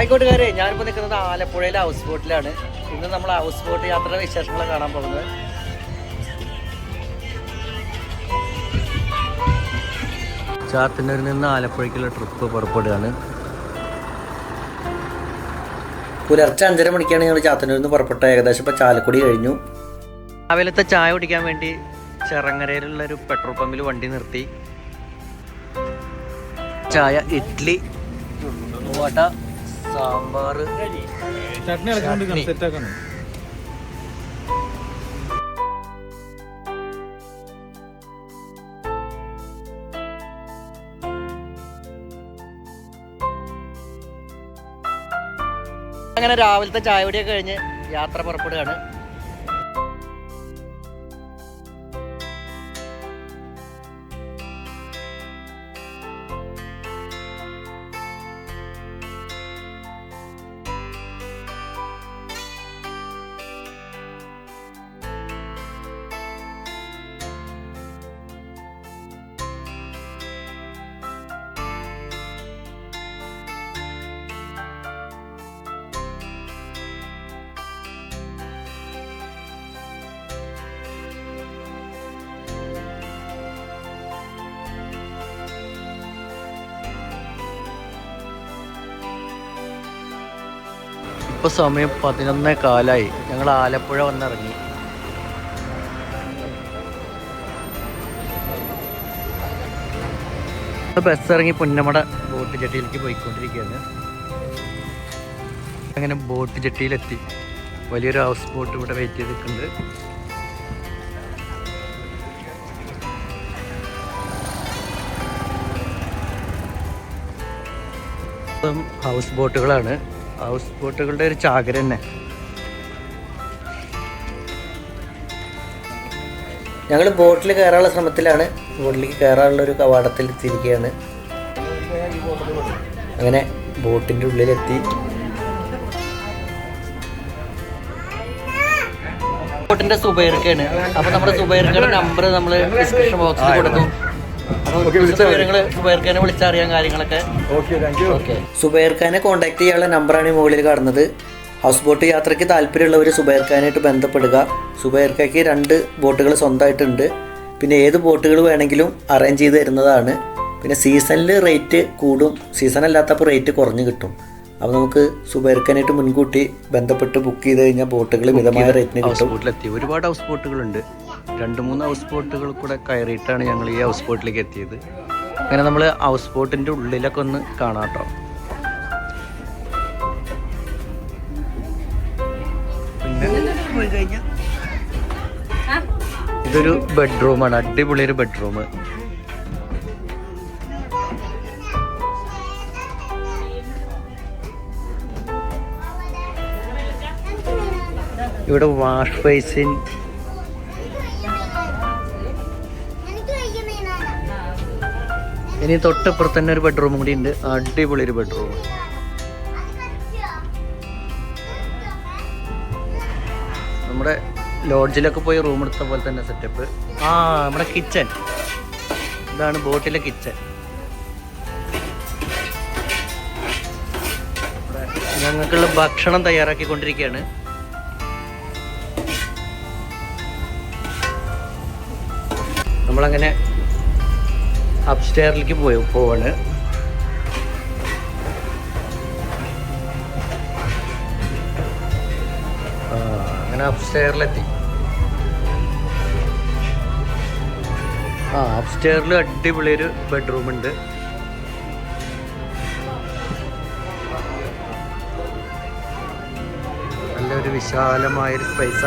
ആയിക്കോട്ടുകാരെ ഞാനിപ്പോൾ നിൽക്കുന്നത് ആലപ്പുഴയിലെ ഹൗസ് ബോട്ടിലാണ് ഇന്ന് നമ്മൾ ഹൗസ് ബോട്ട് യാത്രയുടെ വിശേഷങ്ങൾ കാണാൻ പോകുന്നത്. ചാത്തന്നൂരിൽ നിന്ന് ആലപ്പുഴയ്ക്കുള്ള ട്രിപ്പ് പുറപ്പെടുകയാണ്. പുലർച്ചെ അഞ്ചര മണിക്കാണ് ഞങ്ങൾ ചാത്തന്നൂരിൽ നിന്ന് പുറപ്പെട്ട ഏകദേശം ഇപ്പോൾ ചാലക്കുടി കഴിഞ്ഞു. രാവിലത്തെ ചായ കുടിക്കാൻ വേണ്ടി ചെറങ്ങരയിലുള്ള ഒരു പെട്രോൾ പമ്പിൽ വണ്ടി നിർത്തി. ചായ ഇഡ്ഡലി സാമ്പാർ. ചട്നി ഇളക്കിക്കൊണ്ടിരിക്കണം സെറ്റ് ആക്കണം. അങ്ങനെ രാവിലത്തെ ചായ കുടിയൊക്കെ കഴിഞ്ഞ് യാത്ര പുറപ്പെടുകയാണ്. ഇപ്പൊ സമയം പതിനൊന്നേ കാലായി. ഞങ്ങൾ ആലപ്പുഴ വന്നിറങ്ങി. ബസ് ഇറങ്ങി പുന്നമട ബോട്ട് ജെട്ടിയിലേക്ക് പോയിക്കൊണ്ടിരിക്കുകയാണ്. അങ്ങനെ ബോട്ട് ജെട്ടിയിലെത്തി വലിയൊരു ഹൗസ് ബോട്ട് ഇവിടെ വെയിറ്റ് ചെയ്ത് നിൽക്കുന്നുണ്ട് ഹൗസ് ബോട്ടുകളാണ് ഹൗസ് ബോട്ടുകളുടെ ഒരു ചാകര തന്നെ. ഞങ്ങൾ ബോട്ടിൽ കയറാനുള്ള ശ്രമത്തിലാണ്. ബോട്ടിലേക്ക് കയറാനുള്ള ഒരു കവാടത്തിൽ എത്തിയിരിക്കുകയാണ്. അങ്ങനെ ബോട്ടിന്റെ ഉള്ളിലെത്തി. ബോട്ടിന്റെ സുബൈർക്കാണ്. അപ്പോൾ നമ്മുടെ സുബൈർക്കയുടെ നമ്പർ നമ്മൾ ഡിസ്ക്രിപ്ഷൻ ബോക്സിൽ വിവരങ്ങൾ സുബൈർഖാനെ വിളിച്ചറിയാൻ കാര്യങ്ങളൊക്കെ. Okay thank you okay. Subair ഖാനെ കോൺടാക്ട് ചെയ്യാനുള്ള നമ്പറാണ് ആണ് മുകളിൽ കാണുന്നത്. ഹൗസ് ബോട്ട് യാത്രയ്ക്ക് താല്പര്യമുള്ളവർ സുബൈർ ഖാനായിട്ട് ബന്ധപ്പെടുക. സുബൈർ ഖായ്ക്ക് രണ്ട് ബോട്ടുകൾ സ്വന്തമായിട്ടുണ്ട്. പിന്നെ ഏത് ബോട്ടുകൾ വേണമെങ്കിലും അറേഞ്ച് ചെയ്ത് തരുന്നതാണ്. പിന്നെ സീസണിൽ റേറ്റ് കൂടും. സീസൺ അല്ലാത്തപ്പോൾ റേറ്റ് കുറഞ്ഞു കിട്ടും. അപ്പോൾ നമുക്ക് സുബൈർ ഖാനായിട്ട് മുൻകൂട്ടി ബന്ധപ്പെട്ട് ബുക്ക് ചെയ്ത് കഴിഞ്ഞാൽ ബോട്ടുകൾ മിതമായ റേറ്റിന് ഹൗസ് കിട്ടും. ഒരുപാട് ഹൗസ് ബോട്ടുകളുണ്ട് രണ്ട് മൂന്ന് ഹൗസ് ബോട്ടുകൾ കൂടെ കയറിയിട്ടാണ് ഞങ്ങൾ ഈ ഹൗസ് ബോട്ടിലേക്ക് എത്തിയത്. അങ്ങനെ നമ്മൾ ഹൗസ് ബോട്ടിന്റെ ഉള്ളിലൊക്കെ ഒന്ന് കാണാം കേട്ടോ. ഇതൊരു ബെഡ്റൂമാണ് അടിപൊളി ഒരു ബെഡ്റൂം ഇവിടെ വാഷ് ബേസിൻ ഇനി തൊട്ടപ്പുറത്ത് തന്നെ ഒരു ബെഡ്റൂം കൂടി ഉണ്ട്. അടിപൊളി ഒരു ബെഡ്റൂം നമ്മുടെ ലോഡ്ജിലൊക്കെ പോയി റൂം എടുത്ത പോലെ തന്നെ സെറ്റപ്പ് ആ നമ്മുടെ കിച്ചൺ ഇതാണ് ബോട്ടിലെ കിച്ചൺ ഞങ്ങൾക്കുള്ള ഭക്ഷണം തയ്യാറാക്കി തയ്യാറാക്കിക്കൊണ്ടിരിക്കുകയാണ്. നമ്മളങ്ങനെ അപ്സ്റ്റെയറിലേക്ക് പോയി പോവാണ്. അങ്ങനെ അപ്സ്റ്റെയറിലെത്തി ആ അപ്സ്റ്റെയറിൽ അടിപൊളി ഒരു ബെഡ്റൂം ഉണ്ട്. നല്ലൊരു വിശാലമായൊരു സ്പേസ്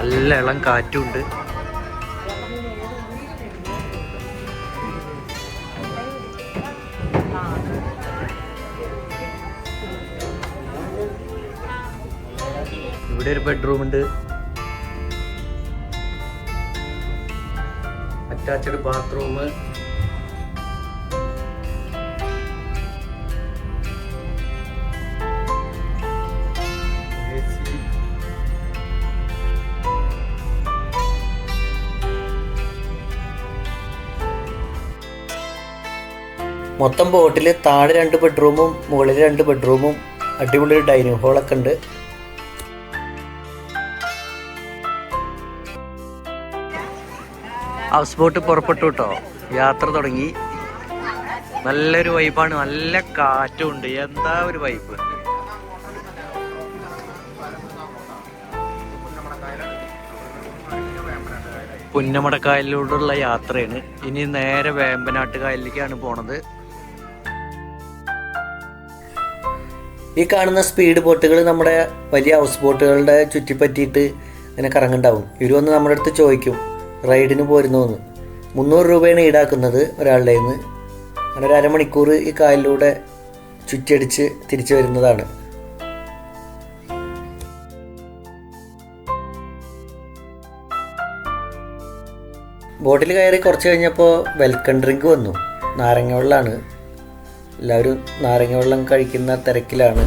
നല്ല ഇളം കാറ്റുണ്ട്. ഇവിടെ ഒരു ബെഡ്റൂം ഉണ്ട്. അറ്റാച്ച്ഡ് ബാത്റൂം മൊത്തം ബോട്ടിൽ താഴെ രണ്ട് ബെഡ്റൂമും മുകളിൽ രണ്ട് ബെഡ്റൂമും അടിപൊളി ഒരു ഡൈനിങ് ഹാളൊക്കെ ഉണ്ട്. ഹൗസ് ബോട്ട് പുറപ്പെട്ടു കേട്ടോ യാത്ര തുടങ്ങി. നല്ലൊരു വൈബാണ് നല്ല കാറ്റും ഉണ്ട്. എന്താ ഒരു വൈബ് പുന്നമടക്കായലിലൂടെയുള്ള യാത്രയാണ്. ഇനി നേരെ വേമ്പനാട്ട് കായലിലേക്കാണ് പോണത്. ഈ കാണുന്ന സ്പീഡ് ബോട്ടുകൾ നമ്മുടെ വലിയ ഹൗസ് ബോട്ടുകളുടെ ചുറ്റിപ്പറ്റിയിട്ട് ഇങ്ങനെ കറങ്ങുണ്ടാവും ഇവർ വന്ന് നമ്മുടെ അടുത്ത് ചോദിക്കും റൈഡിന് പോരുന്നോന്ന്? മുന്നൂറ് രൂപയാണ് ഈടാക്കുന്നത് ഒരാളുടെ നിന്ന് അങ്ങനെ ഒരു അരമണിക്കൂർ ഈ കായലിലൂടെ ചുറ്റടിച്ച് തിരിച്ചു വരുന്നതാണ്. ബോട്ടിൽ കയറി കുറച്ച് കഴിഞ്ഞപ്പോൾ വെൽക്കം ഡ്രിങ്ക് വന്നു. നാരങ്ങ വെള്ളമാണ്. എല്ലാവരും നാരങ്ങ വെള്ളം കഴിക്കുന്ന തിരക്കിലാണ്.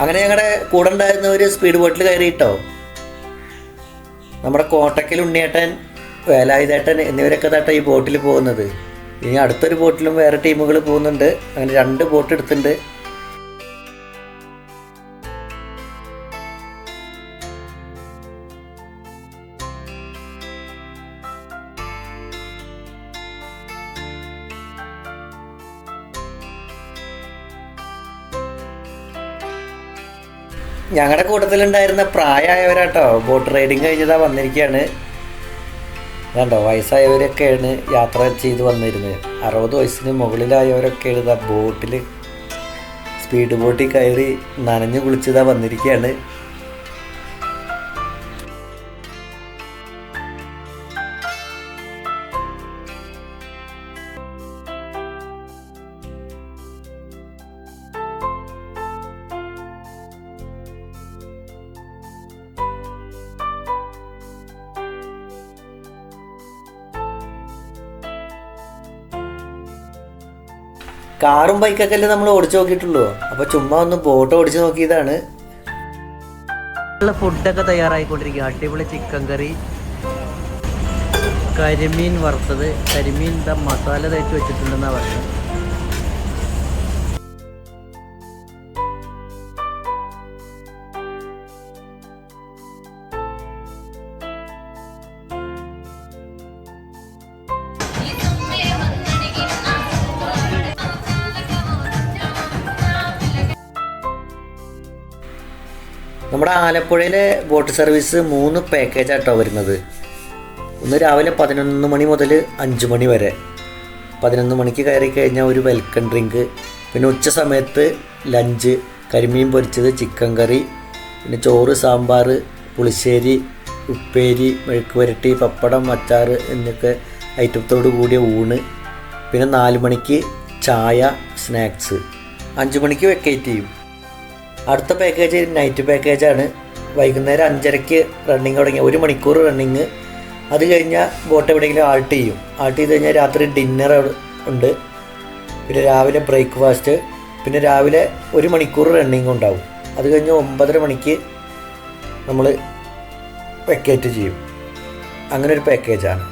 അങ്ങനെ ഞങ്ങളുടെ കൂടെ ഉണ്ടായിരുന്ന ഒരു സ്പീഡ് ബോട്ടിൽ കയറിയിട്ടോ? നമ്മുടെ കോട്ടക്കൽ ഉണ്ണിയേട്ടൻ വേലായുധേട്ടൻ എന്നിവരൊക്കെ താട്ടോ ഈ ബോട്ടിൽ പോകുന്നത്. ഇനി അടുത്തൊരു ബോട്ടിലും വേറെ ടീമുകൾ പോകുന്നുണ്ട്. അങ്ങനെ രണ്ട് ബോട്ട് എടുത്തിട്ടുണ്ട്. ഞങ്ങളുടെ കൂട്ടത്തിലുണ്ടായിരുന്ന പ്രായമായവരാട്ടോ ബോട്ട് റൈഡിങ് കഴിഞ്ഞതാ വന്നിരിക്കുകയാണ് കണ്ടോ വയസ്സായവരൊക്കെയാണ് യാത്ര ചെയ്ത് വന്നിരുന്നത്. അറുപത് വയസ്സിന് മുകളിലായവരൊക്കെയാണ് ഇതാ ബോട്ടിൽ സ്പീഡ് ബോട്ടിൽ കയറി നനഞ്ഞു കുളിച്ചതാ വന്നിരിക്കുകയാണ് കാറും ബൈക്കൊക്കെ അല്ലേ നമ്മൾ ഓടിച്ചു നോക്കിയിട്ടുള്ളൂ? അപ്പോൾ ചുമ്മാ ഒന്ന് ബോട്ട് ഓടിച്ചു നോക്കിയതാണ്. ഫുഡൊക്കെ തയ്യാറായിക്കൊണ്ടിരിക്കുക അടിപൊളി ചിക്കൻ കറി കരിമീൻ വറുത്തത്. കരിമീൻ മസാല തേച്ച് വെച്ചിട്ടുണ്ടെന്നാണ് പറഞ്ഞത്. നമ്മുടെ ആലപ്പുഴയിലെ ബോട്ട് സർവീസ് മൂന്ന് പാക്കേജാട്ടോ വരുന്നത്. ഒന്ന് രാവിലെ പതിനൊന്ന് മണി മുതൽ അഞ്ച് മണി വരെ. പതിനൊന്ന് മണിക്ക് കയറി കഴിഞ്ഞാൽ ഒരു വെൽക്കം ഡ്രിങ്ക് പിന്നെ ഉച്ച സമയത്ത് ലഞ്ച് കരിമീൻ പൊരിച്ചത് ചിക്കൻ കറി പിന്നെ ചോറ് സാമ്പാർ പുളിശ്ശേരി ഉപ്പേരി മെഴുക്ക് പുരട്ടി പപ്പടം അച്ചാർ എന്നൊക്കെ ഐറ്റത്തോട് കൂടിയ ഊണ്. പിന്നെ നാല് മണിക്ക് ചായ സ്നാക്സ് അഞ്ച് മണിക്ക് വെക്കേറ്റ് ചെയ്യും അടുത്ത പാക്കേജ് നൈറ്റ് പാക്കേജാണ് വൈകുന്നേരം അഞ്ചരയ്ക്ക് റണ്ണിങ് തുടങ്ങി. ഒരു മണിക്കൂർ റണ്ണിങ് അത് കഴിഞ്ഞാൽ ബോട്ട് എവിടെയെങ്കിലും ആൾട്ട് ചെയ്യും. ആൾട്ട് ചെയ്ത് കഴിഞ്ഞാൽ രാത്രി ഡിന്നർ ഉണ്ട്. പിന്നെ രാവിലെ ബ്രേക്ക്ഫാസ്റ്റ് പിന്നെ രാവിലെ ഒരു മണിക്കൂർ റണ്ണിങ് ഉണ്ടാവും. അത് കഴിഞ്ഞ് ഒമ്പതര മണിക്ക് നമ്മൾ വെക്കേറ്റ് ചെയ്യും. അങ്ങനെ ഒരു പാക്കേജാണ്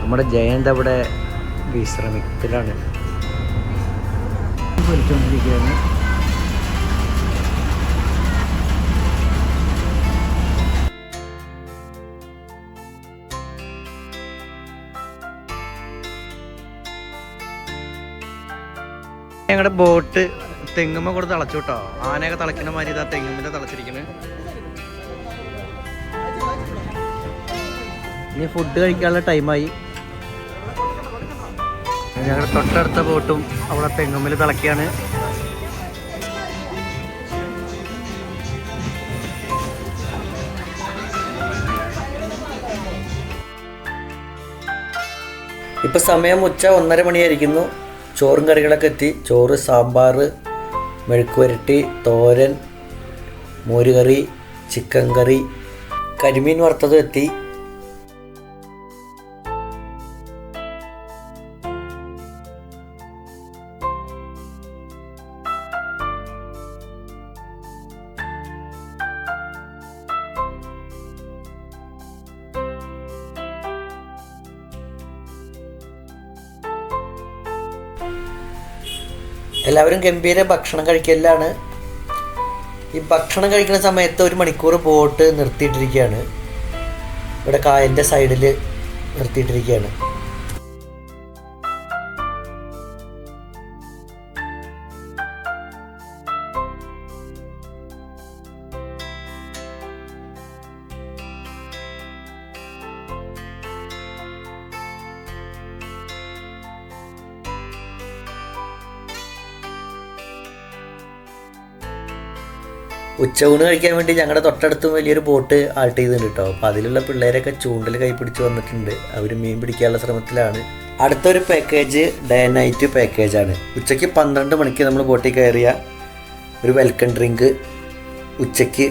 നമ്മുടെ ജയന്ത് അവിടെ വിശ്രമിക്കലാണ്. പൊരിച്ചുകൊണ്ടിരിക്കുകയാണ് ഞങ്ങളുടെ ബോട്ട് തെങ്ങുമ്മ കൂടെ തിളച്ചു കേട്ടോ. ആനയൊക്കെ തളക്കുന്ന മാതിരി ഇതാ തെങ്ങുമ്മിന്റെ തളച്ചിരിക്കുന്നത് ഇനി ഫുഡ് കഴിക്കാനുള്ള ടൈമായി ഞങ്ങളുടെ തൊട്ടടുത്ത ബോട്ടും അവിടെ തെങ്ങുമ്മൽ തിളക്കിയാണ് ഇപ്പം സമയം ഉച്ച ഒന്നര മണിയായിരിക്കുന്നു. ചോറും കറികളൊക്കെ എത്തി. ചോറ് സാമ്പാർ മെഴുക്ക് വരട്ടി തോരൻ മോരുകറി ചിക്കൻ കറി കരിമീൻ വറുത്തതും എത്തി. എല്ലാവരും ഗംഭീര ഭക്ഷണം കഴിക്കലാണ് ഈ ഭക്ഷണം കഴിക്കുന്ന സമയത്ത് ഒരു മണിക്കൂർ ബോട്ട് നിർത്തിയിട്ടിരിക്കുകയാണ്. ഇവിടെ കായലിന്റെ സൈഡിൽ നിർത്തിയിട്ടിരിക്കുകയാണ്. ഉച്ചയൂണ് കഴിക്കാൻ വേണ്ടി ഞങ്ങളുടെ തൊട്ടടുത്തും വലിയൊരു ബോട്ട് ആൾട്ട് ചെയ്തിട്ടുണ്ട് കേട്ടോ അപ്പോൾ അതിലുള്ള പിള്ളേരൊക്കെ ചൂണ്ടൽ കൈപ്പിടിച്ച് വന്നിട്ടുണ്ട്. അവർ മീൻ പിടിക്കാനുള്ള ശ്രമത്തിലാണ്. അടുത്തൊരു പാക്കേജ് ഡേ നൈറ്റ് പാക്കേജാണ് ഉച്ചയ്ക്ക് പന്ത്രണ്ട് മണിക്ക് നമ്മൾ ബോട്ടിൽ കയറിയ ഒരു വെൽക്കം ഡ്രിങ്ക് ഉച്ചയ്ക്ക്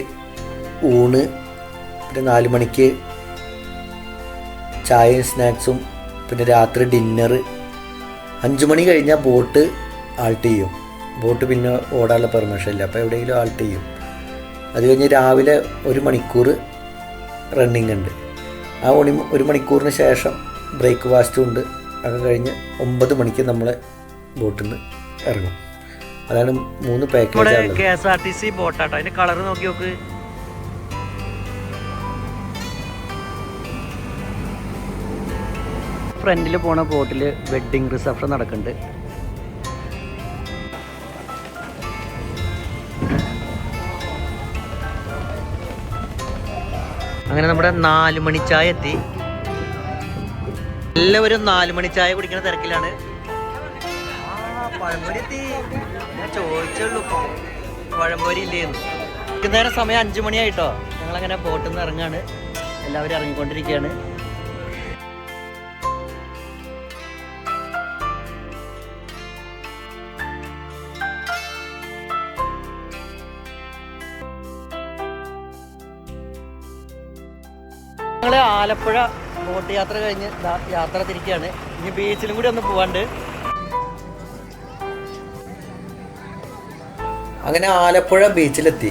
ഊണ് പിന്നെ നാല് മണിക്ക് ചായയും സ്നാക്സും പിന്നെ രാത്രി ഡിന്നർ അഞ്ച് മണി കഴിഞ്ഞാൽ ബോട്ട് ആൾട്ട് ചെയ്യും. ബോട്ട് പിന്നെ ഓടാനുള്ള പെർമിഷൻ ഇല്ല. അപ്പോൾ എവിടെയെങ്കിലും ആൾട്ട് ചെയ്യും. അത് കഴിഞ്ഞ് രാവിലെ ഒരു മണിക്കൂർ റണ്ണിങ് ഉണ്ട്. ആ ഒണി ഒരു മണിക്കൂറിന് ശേഷം ബ്രേക്ക്ഫാസ്റ്റും ഉണ്ട്. അത് കഴിഞ്ഞ് ഒമ്പത് മണിക്ക് നമ്മൾ ബോട്ടിൽ നിന്ന് ഇറങ്ങും. അതാണ് മൂന്ന് നമ്മുടെ പാക്കേജാണുള്ളത് K S R T C ബോട്ടാട്ടോ അതിന്റെ കളർ നോക്കി നോക്ക്. ഫ്രണ്ടിൽ പോണ ബോട്ടിൽ വെഡിങ് റിസപ്ഷൻ നടക്കുന്നുണ്ട് അങ്ങനെ നമ്മുടെ നാല് മണി ചായ എത്തി. എല്ലാവരും നാല് മണി ചായ കുടിക്കുന്ന തിരക്കിലാണ്. പഴംപൊരി എത്തി. ഞാൻ ചോദിച്ചുള്ളൂ പഴംപൊരി ഇല്ലേന്ന്. വൈകുന്നേരം സമയം അഞ്ചു മണിയായിട്ടോ ഞങ്ങളങ്ങനെ ബോട്ടിൽ നിന്ന് ഇറങ്ങാണ്. എല്ലാവരും ഇറങ്ങിക്കൊണ്ടിരിക്കുകയാണ്. ആലപ്പുഴ ബോട്ട് യാത്ര കഴിഞ്ഞ് യാത്ര തിരിക്കുകയാണ്. ഇനി ബീച്ചിലും കൂടി ഒന്ന് പോവാണ്ട്. അങ്ങനെ ആലപ്പുഴ ബീച്ചിലെത്തി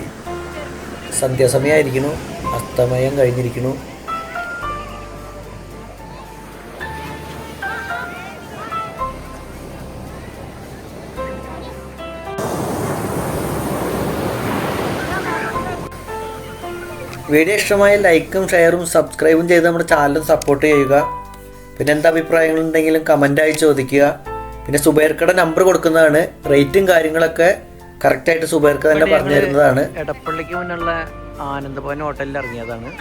സന്ധ്യാസമയമായിരിക്കുന്നു അസ്തമയം കഴിഞ്ഞിരിക്കുന്നു. വീഡിയോ ഇഷ്ടമായ ലൈക്കും ഷെയറും സബ്സ്ക്രൈബും ചെയ്ത് നമ്മുടെ ചാനലും സപ്പോർട്ട് ചെയ്യുക. പിന്നെ എന്താ അഭിപ്രായങ്ങൾ അഭിപ്രായങ്ങളുണ്ടെങ്കിലും കമന്റായി ചോദിക്കുക. പിന്നെ സുബൈർക്കയുടെ നമ്പർ കൊടുക്കുന്നതാണ്. റേറ്റും കാര്യങ്ങളൊക്കെ കറക്റ്റായിട്ട് സുബൈർക്ക് തന്നെ പറഞ്ഞു തരുന്നതാണ്. എടപ്പള്ളിക്ക് മുന്നുള്ള ആനന്ദഭവൻ ഹോട്ടലിൽ ഇറങ്ങിയതാണ്.